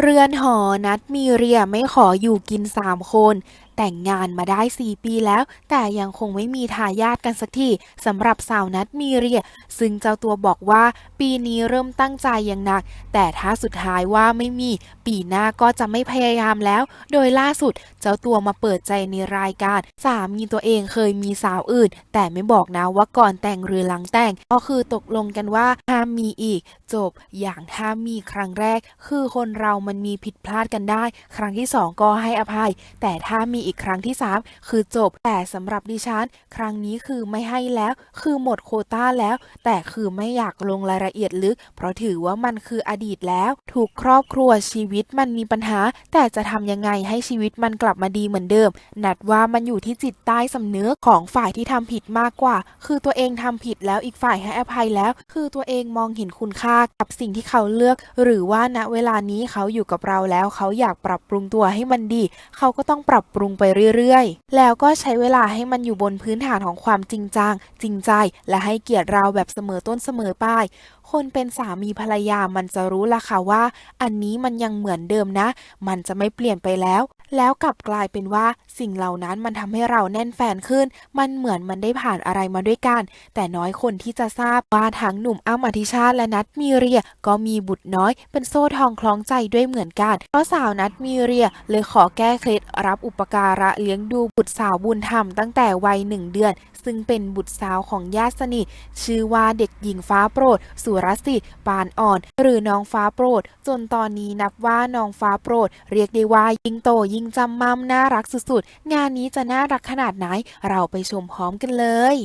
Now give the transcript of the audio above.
เรือนหอนัดมีเรียไม่ขออยู่กินสามคนแต่งงานมาได้ 4 ปีแล้ว แต่ยังคงไม่มีทายาทกันสักทีสำหรับสาวนัดมีเรีย ซึ่งเจ้าตัวบอกว่า ปีนี้เริ่มตั้งใจอย่างหนัก แต่ถ้าสุดท้ายว่าไม่มี ปีหน้าก็จะไม่พยายามแล้ว โดยล่าสุด เจ้าตัวมาเปิดใจในรายการ สามีตัวเองเคยมีสาวอื่น แต่ไม่บอกนะว่าก่อนแต่งหรือหลังแต่ง ก็คือตกลงกันว่าห้ามมีอีก จบอย่างถ้ามีครั้งแรก คือคนเรามันมีผิดพลาดกันได้ ครั้งที่สองก็ให้อภัย แต่ถ้ามีอีกครั้งที่สามคือจบ แต่สำหรับดิฉัน ครั้งนี้คือไม่ให้แล้ว คือหมดโคต้าแล้ว แต่คือไม่อยากลงรายละเอียดลึก เพราะถือว่ามันคืออดีตแล้ว ถูกครอบครัวชีวิตมันมีปัญหา แต่จะทำยังไงให้ชีวิตมันกลับมาดีเหมือนเดิม นัดว่ามันอยู่ที่จิตใต้สำนึกของฝ่ายที่ทำผิดมากกว่า คือตัวเองทำผิดแล้วอีกฝ่ายให้อภัยแล้ว คือตัวเองมองเห็นคุณค่ากับสิ่งที่เขาเลือก หรือว่าณเวลานี้เขาอยู่กับเราแล้ว เขาอยากปรับปรุงตัวให้มันดี เขาก็ต้องปรับปรุงไปเรื่อยๆ แล้วก็ใช้เวลาให้มันอยู่บนพื้นฐานของความจริงจัง จริงใจ และให้เกียรติเราแบบเสมอต้นเสมอปลายคนเป็นสามีภรรยามันจะรู้ละค่ะว่า อันนี้มันยังเหมือนเดิมนะ มันจะไม่เปลี่ยนไปแล้ว แล้วกลับกลายเป็นว่าสิ่งเหล่านั้นมันทำให้เราแน่นแฟนขึ้น มันเหมือนมันได้ผ่านอะไรมาด้วยกัน แต่น้อยคนที่จะทราบว่าทั้งหนุ่มอ้ำอธิชาติและนัทมีเรีย ก็มีบุตรน้อย เป็นโซ่ทองคล้องใจด้วยเหมือนกัน เพราะสาวนัทมีเรียเลยขอแก้เคล็ดรับอุปการะเลี้ยงดูบุตรสาวบุญธรรมตั้งแต่วัยหนึ่งเดือน ซึ่งเป็นบุตรสาวของญาติสนิท ชื่อว่าเด็กหญิงฟ้าโปรด สุรสิทธิ์ปานอ่อน หรือน้องฟ้าโปรด จนตอนนี้นับว่าน้องฟ้าโปรด เรียกได้ว่ายิ่งโตยิ่งจำมั่มน่ารักสุดๆ งานนี้จะน่ารักขนาดไหน เราไปชมพร้อมกันเลย